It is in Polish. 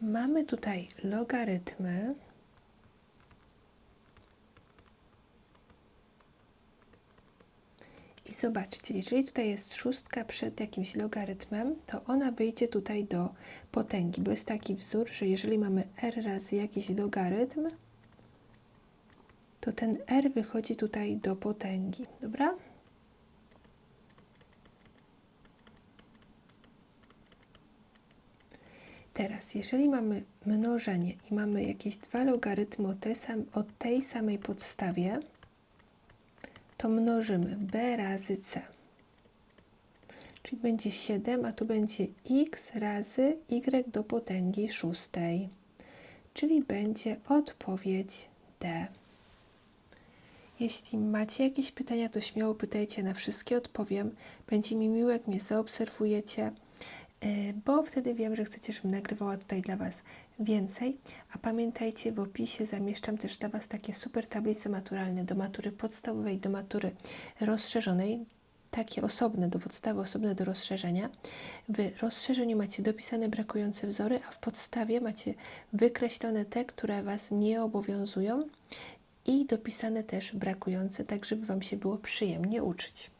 Mamy tutaj logarytmy. I zobaczcie, jeżeli tutaj jest szóstka przed jakimś logarytmem, to ona wyjdzie tutaj do potęgi, bo jest taki wzór, że jeżeli mamy r razy jakiś logarytm, to ten r wychodzi tutaj do potęgi, dobra? Teraz, jeżeli mamy mnożenie i mamy jakieś dwa logarytmy o tej, sam, o tej samej podstawie, to mnożymy b razy c. Czyli będzie 7, a tu będzie x razy y do potęgi szóstej. Czyli będzie odpowiedź D. Jeśli macie jakieś pytania, to śmiało pytajcie, na wszystkie odpowiem. Będzie mi miło, jak mnie zaobserwujecie, bo wtedy wiem, że chcecie, żebym nagrywała tutaj dla Was więcej. A pamiętajcie, w opisie zamieszczam też dla Was takie super tablice maturalne do matury podstawowej, do matury rozszerzonej. Takie osobne do podstawy, osobne do rozszerzenia. W rozszerzeniu macie dopisane brakujące wzory, a w podstawie macie wykreślone te, które Was nie obowiązują i dopisane też brakujące, tak żeby Wam się było przyjemnie uczyć.